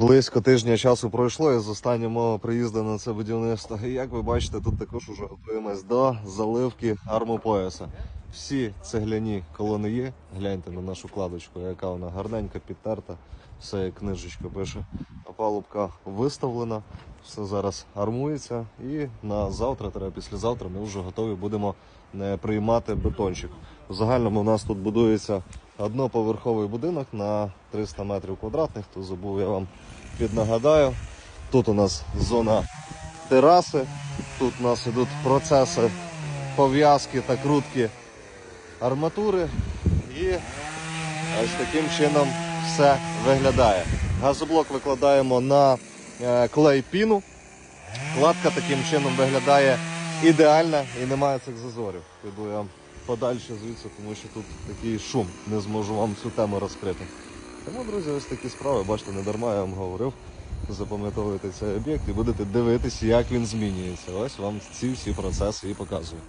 Близько тижня часу пройшло із останнього приїзду на це будівництво. І як ви бачите, тут також уже готуємось до заливки армопояса. Всі цегляні колони є. Гляньте на нашу кладочку, яка вона гарненька, підтерта. Все як книжечка пише. А палубка виставлена, все зараз армується. І на завтра, треба післязавтра, ми вже готові будемо е, приймати бетончик. В загальному у нас тут будується одноповерховий будинок на 300 метрів квадратних. То забув я вам піднагадаю. Тут у нас зона тераси, тут у нас ідуть процеси пов'язки та крутки арматури. І ось таким чином все виглядає. Газоблок викладаємо на е, клей піну. Кладка таким чином виглядає ідеальна і немає цих зазорів. Піду я подальше звідси, тому що тут такий шум, не зможу вам цю тему розкрити. Тому, друзі, ось такі справи, бачите, не дарма я вам говорив. Запам'ятовуйте цей об'єкт і будете дивитися, як він змінюється. Ось вам ці всі процеси і показую.